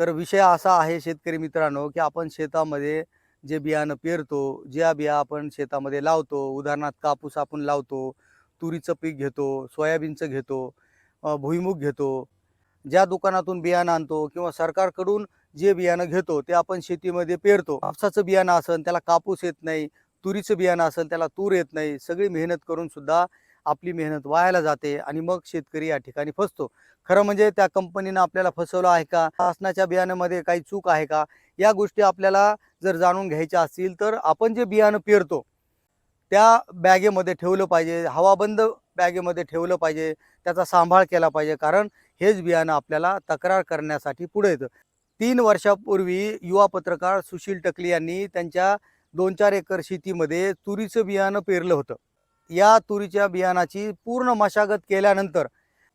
तर विषय असा आहे शेतकरी मित्रांनो की आपण शेतामध्ये जे बियाणं पेरतो ज्या बिया आपण शेतामध्ये लावतो उदाहरणार्थ कापूस आपण लावतो तुरीचं पीक घेतो सोयाबीनचं घेतो भुईमूग भुईमुग घेतो ज्या दुकानातून बियाणं आणतो किंवा सरकारकडून जे बियाणं घेतो ते आपण शेतीमध्ये पेरतो. कापसाचं बियाणं असेल त्याला कापूस येत नाही तुरीचं बियाणं असेल त्याला तूर येत नाही सगळी मेहनत करून सुद्धा आपली मेहनत वायाला जाते आणि मग शेतकरी या ठिकाणी फसतो. खरं म्हणजे त्या कंपनीनं आपल्याला फसवलं आहे का? शासनाच्या बियाण्यामध्ये काही चूक आहे का? या गोष्टी आपल्याला जर जाणून घ्यायच्या असतील तर आपण जे बियाणं पेरतो त्या बॅगेमध्ये ठेवलं पाहिजे हवाबंद बॅगेमध्ये ठेवलं पाहिजे त्याचा सांभाळ केला पाहिजे कारण हेच बियाणं आपल्याला तक्रार करण्यासाठी पुढे येतं. तीन वर्षापूर्वी युवा पत्रकार सुशील टकली यांनी त्यांच्या दोन चार एकर शेतीमध्ये तुरीचं बियाणं पेरलं होतं. या तुरीच्या बियाणाची पूर्ण मशागत केल्यानंतर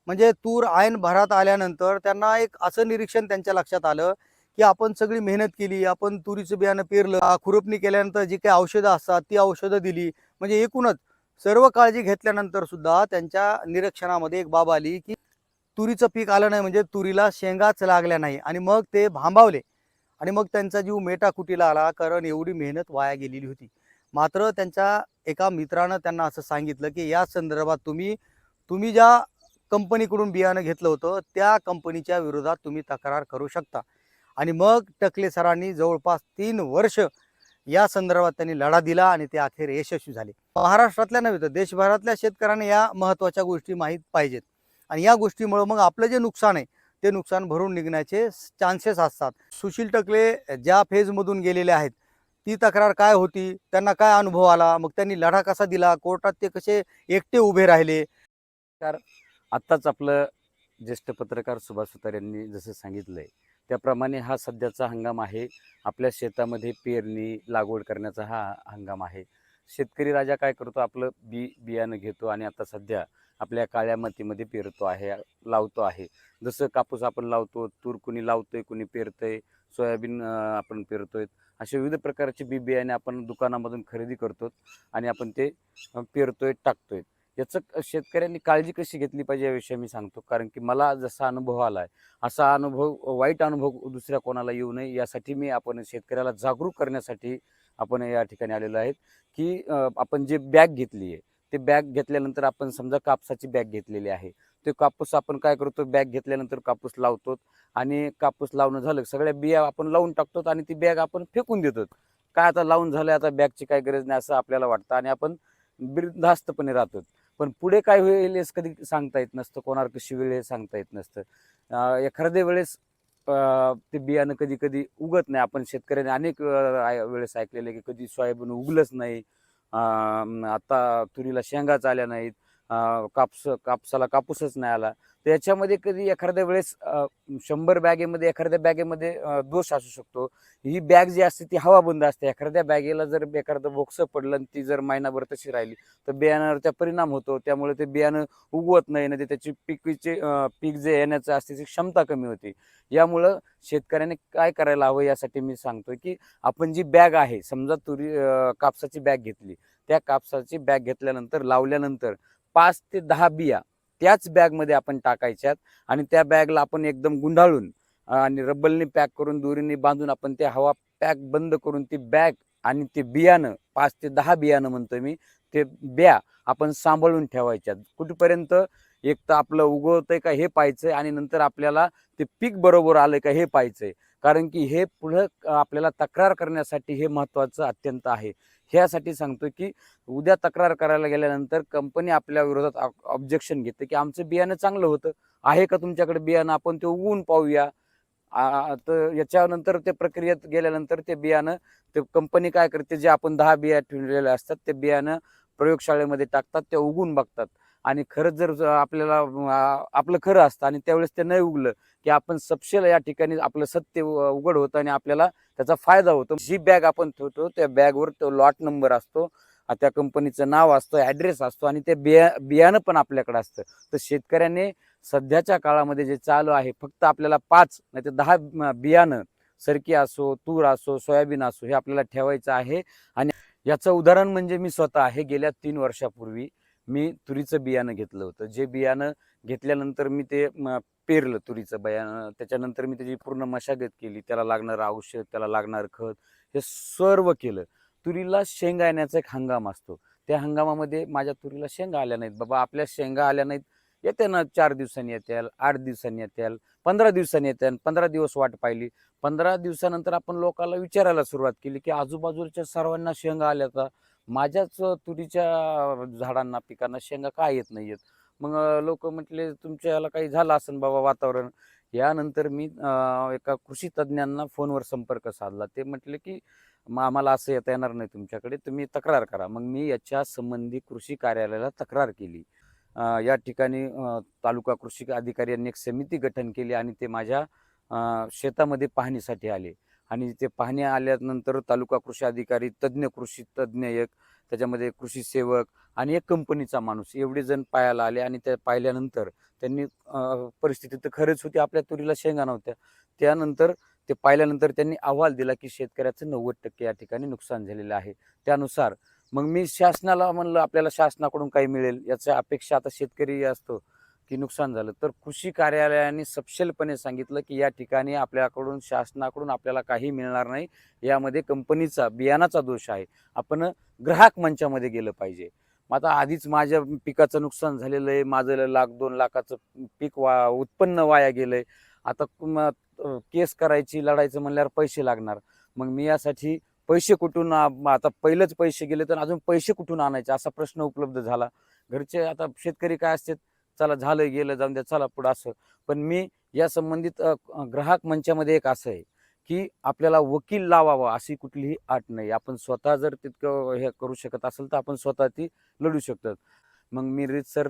म्हणजे तूर ऐन भरात आल्यानंतर त्यांना एक असं निरीक्षण त्यांच्या लक्षात आलं की आपण सगळी मेहनत केली आपण तुरीचं बियाणं पेरलं खुरपणी केल्यानंतर जी काही औषधं असतात ती औषधं दिली. म्हणजे एकूणच सर्व काळजी घेतल्यानंतर सुद्धा त्यांच्या निरीक्षणामध्ये एक बाब आली की तुरीचं पीक आलं नाही म्हणजे तुरीला शेंगाच लागल्या नाही आणि मग ते भांबावले आणि मग त्यांचा जीव मेटाकुटीला आला कारण एवढी मेहनत वाया गेलेली होती. मात्र त्यांच्या एका मित्रानं त्यांना असं सांगितलं की या संदर्भात तुम्ही तुम्ही ज्या कंपनीकडून बियाणं घेतलं होतं त्या कंपनीच्या विरोधात तुम्ही तक्रार करू शकता. आणि मग टकले सरांनी जवळपास तीन वर्ष या संदर्भात त्यांनी लढा दिला आणि ते अखेर यशस्वी झाले. महाराष्ट्रातल्या नव्हे तर देशभरातल्या शेतकऱ्यांना या महत्त्वाच्या गोष्टी माहीत पाहिजेत. आणि या गोष्टीमुळं मग आपलं जे नुकसान आहे ते नुकसान भरून निघण्याचे चान्सेस असतात. सुशील टकले ज्या फेजमधून गेलेले आहेत ती तक्रार काय होती? त्यांना काय अनुभव आला? मग त्यांनी लढा कसा दिला? कोर्टात ते कसे एकटे उभे राहिले? तर आत्ताच आपलं ज्येष्ठ पत्रकार सुभाष सुतार यांनी जसं सांगितलंय त्याप्रमाणे हा सध्याचा हंगाम आहे. आपल्या शेतामध्ये पेरणी लागवड करण्याचा हा हंगाम आहे. शेतकरी राजा काय करतो? आपलं बी बियाणं घेतो आणि आता सध्या आपल्या काळ्या मातीमध्ये पेरतो आहे लावतो आहे. जसं कापूस आपण लावतो तूर कुणी लावतोय कुणी पेरतंय. सोयाबीन आपण आपण पेरतोय. असे विविध प्रकारचे बी बियाणे आपण दुकानामधून खरेदी करतो आणि आपण ते अं, पेरतोय टाकतोय. याचं क- शेतकऱ्यांनी काळजी कशी घेतली पाहिजे याविषयी मी सांगतो. कारण की मला जसा अनुभव आला आहे असा अनुभव वाईट अनुभव दुसऱ्या कोणाला येऊ नये यासाठी मी आपण शेतकऱ्याला जागरूक करण्यासाठी आपण या ठिकाणी आलेलो आहेत की आपण जे बॅग घेतली आहे ते बॅग घेतल्यानंतर आपण समजा कापसाची बॅग घेतलेली आहे ते कापूस आपण काय करतो बॅग घेतल्यानंतर कापूस लावतो आणि कापूस लावणं झालं सगळ्या बिया आपण लावून टाकतो आणि ती बॅग आपण फेकून देतो. काय आता लावून झालं आता बॅगची काय गरज नाही असं आपल्याला वाटतं आणि आपण बिरधास्तपणे राहतो. पण पुढे काय होईल हेच कधी सांगता येत नसतं कोणावर कशी वेळ हे सांगता येत नसतं. एखाद्या वेळेस ते बियाणं कधी कधी उगत नाही. आपण शेतकऱ्याने अनेक वेळेस ऐकलेलं आहे की कधी सोयाबीन उगलंच नाही. आता तुरीला शेंगाच आल्या नाहीत. कापस कापसाला कापूसच नाही आला. तर याच्यामध्ये कधी एखाद्या वेळेस शंभर बॅगेमध्ये एखाद्या बॅगेमध्ये दोष असू शकतो. ही बॅग जी असते ती हवाबंद असते. एखाद्या बॅगेला जर एखादं बोक्स पडलं आणि ती जर महिनाभर तशी राहिली तर बियाण्यावर त्या परिणाम होतो. त्यामुळे ते बियाणं उगवत नाही ना ते त्याची पिकीचे पीक जे येण्याचं असते ती क्षमता कमी होते. यामुळं शेतकऱ्याने काय करायला हवं यासाठी मी सांगतोय की आपण जी बॅग आहे समजा तुरी कापसाची बॅग घेतली. त्या कापसाची बॅग घेतल्यानंतर लावल्यानंतर पाच ते दहा बिया त्याच बॅगमध्ये आपण टाकायच्यात आणि त्या बॅगला आपण एकदम गुंडाळून आणि रब्बलने पॅक करून दोरीने बांधून आपण ते हवा पॅक बंद करून ती बॅग आणि ते बियाणं पाच ते दहा बियाणं म्हणतो मी ते ब्या आपण सांभाळून ठेवायच्यात. कुठपर्यंत? एक तर आपलं उगवतंय का हे पाहायचंय आणि नंतर आपल्याला ते पीक बरोबर आलंय का हे पाहायचंय. कारण की हे पुढं आपल्याला तक्रार करण्यासाठी हे महत्वाचं अत्यंत आहे. ह्यासाठी सांगतोय की उद्या तक्रार करायला गेल्यानंतर कंपनी आपल्या विरोधात ऑब्जेक्शन घेते की आमचं बियाणं चांगलं होतं. आहे का तुमच्याकडे बियाणं? आपण ते उगवून पाहूया. तर याच्यानंतर ते प्रक्रियेत गेल्यानंतर ते बियाणं ते कंपनी काय करते? जे आपण दहा बिया ठेवलेले असतात ते बियाणं प्रयोगशाळेमध्ये टाकतात ते उगवून बघतात. आणि खरंच जर आपल्याला आपलं खरं असतं आणि त्यावेळेस ते नाही उगलं की आपण सपशेल या ठिकाणी आपलं सत्य उ- उघड होतं आणि आपल्याला त्याचा फायदा होतो. जी बॅग आपण ठेवतो त्या बॅगवर तो लॉट नंबर असतो त्या कंपनीचं नाव असतं ॲड्रेस असतो आणि ते बिया बियाणं पण आपल्याकडे असतं. तर शेतकऱ्याने सध्याच्या काळामध्ये जे चालू आहे फक्त आपल्याला पाच नाही तर दहा बियाणं सरकी असो तूर असो सोयाबीन असो हे आपल्याला ठेवायचं आहे. आणि याचं उदाहरण म्हणजे मी स्वतः आहे गेल्या तीन वर्षापूर्वी. मी तुरीचं बियाणं घेतलं होतं. जे बियाणं घेतल्यानंतर मी ते पेरलं तुरीचं बियाणं. त्याच्यानंतर मी त्याची पूर्ण मशागत केली. त्याला लागणारं औषध त्याला लागणारं खत हे सर्व केलं. तुरीला शेंगा येण्याचा एक हंगाम असतो. त्या हंगामामध्ये माझ्या तुरीला शेंगा आल्या नाहीत. बाबा आपल्या शेंगा आल्या नाहीत. येते ना चार दिवसांनी येत्याल आठ दिवसांनी येत्याल पंधरा दिवसांनी येत्याल पंधरा दिवस वाट पाहिली. पंधरा दिवसानंतर आपण लोकांना विचारायला सुरुवात केली की आजूबाजूच्या सर्वांना शेंगा आल्या का? माझ्याच तुरीच्या झाडांना पिकांना शेंगा का येत नाही आहेत मग लोक म्हटले तुमच्या याला काही झालं असेल बाबा वातावरण? यानंतर मी एका कृषी तज्ज्ञांना फोनवर संपर्क साधला. ते म्हटले की मग आम्हाला असं येता येणार नाही तुमच्याकडे तुम्ही तक्रार करा. मग मी याच्या संबंधी कृषी कार्यालयाला तक्रार केली. या ठिकाणी तालुका कृषी अधिकारी यांनी एक समिती गठन केली आणि ते माझ्या शेतामध्ये पाहणीसाठी आले. आणि ते पाहणी आल्यानंतर तालुका कृषी अधिकारी तज्ज्ञ कृषी तज्ज्ञ एक त्याच्यामध्ये कृषी सेवक आणि एक कंपनीचा माणूस एवढे जण पायाला आले आणि त्या पाहिल्यानंतर त्यांनी परिस्थिती तर खरंच होती. आपल्या तुरीला शेंगा नव्हत्या. त्यानंतर ते पाहिल्यानंतर त्यांनी अहवाल दिला की शेतकऱ्याचं नव्वद टक्के या ठिकाणी नुकसान झालेलं आहे. त्यानुसार मग मी शासनाला म्हणलं आपल्याला शासनाकडून काही मिळेल याचा अपेक्षा आता शेतकरी असतो. की नुकसान झालं. तर कृषी कार्यालयाने सपशेलपणे सांगितलं की या ठिकाणी आपल्याकडून शासनाकडून आपल्याला काही मिळणार नाही. यामध्ये कंपनीचा बियाणाचा दोष आहे. आपण ग्राहक मंचामध्ये गेलं पाहिजे. मग आता आधीच माझ्या पिकाचं नुकसान झालेलं आहे. माझं लाख दोन लाखाचं पीक वा उत्पन्न वाया गेलं आहे आता केस करायची लढायचं म्हणल्यावर पैसे लागणार. मग मी यासाठी पैसे कुठून आता पहिलेच पैसे गेले तर अजून पैसे कुठून आणायचे? असा प्रश्न उपलब्ध झाला. घरचे आता शेतकरी काय असतात? चला झालं गेलं जाऊन द्या चला पुढं असं. पण मी या संबंधित ग्राहक मंचामध्ये एक असं आहे की आपल्याला वकील लावावा अशी कुठलीही अट नाही. आपण स्वतः जर तितकं हे करू शकत असेल तर आपण स्वतः ती लढू शकतो मग मी रितसर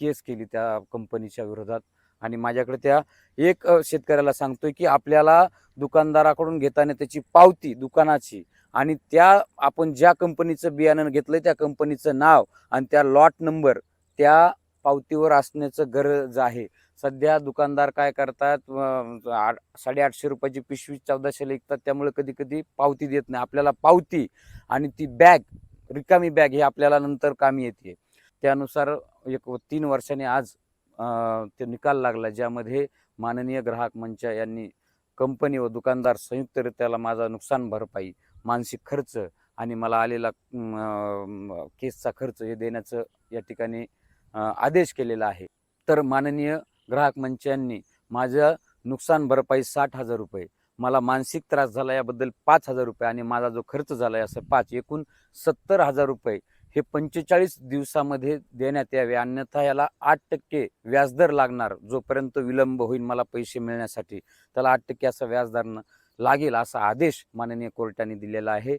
केस केली त्या कंपनीच्या विरोधात आणि माझ्याकडे त्या एक शेतकऱ्याला सांगतोय की आपल्याला दुकानदाराकडून घेताना त्याची पावती दुकानाची आणि त्या आपण ज्या कंपनीचं बियाणं घेतलंय त्या कंपनीचं नाव आणि त्या लॉट नंबर त्या पावतीवर असण्याचं गरज आहे. सध्या दुकानदार काय करतात आठ- साडेआठशे रुपयाची पिशवी चौदाशेला विकतात त्यामुळे कधी कधी पावती देत नाही. आपल्याला पावती आणि ती बॅग रिकामी बॅग ही आपल्याला नंतर कामी येते. त्यानुसार एक तीन वर्षाने आज ते निकाल लागला ज्यामध्ये माननीय ग्राहक मंच यांनी कंपनी व दुकानदार संयुक्तरित्याला माझा नुकसान भरपाई मानसिक खर्च आणि मला आलेला केसचा खर्च हे देण्याचं या ठिकाणी आदेश केलेला आहे. तर माननीय ग्राहक मंचांनी माझं नुकसान भरपाई साठ हजार रुपये मला मानसिक त्रास झाला याबद्दल पाच हजार रुपये आणि माझा जो खर्च झाला असं पाच एकूण सत्तर हजार रुपये हे पंचेचाळीस दिवसामध्ये देण्यात यावे. अन्यथा याला आठ टक्के व्याजदर लागणार जोपर्यंत विलंब होईल मला पैसे मिळण्यासाठी. त्याला आठ टक्के असं व्याजदर लागेल असा आदेश माननीय कोर्टाने दिलेला आहे.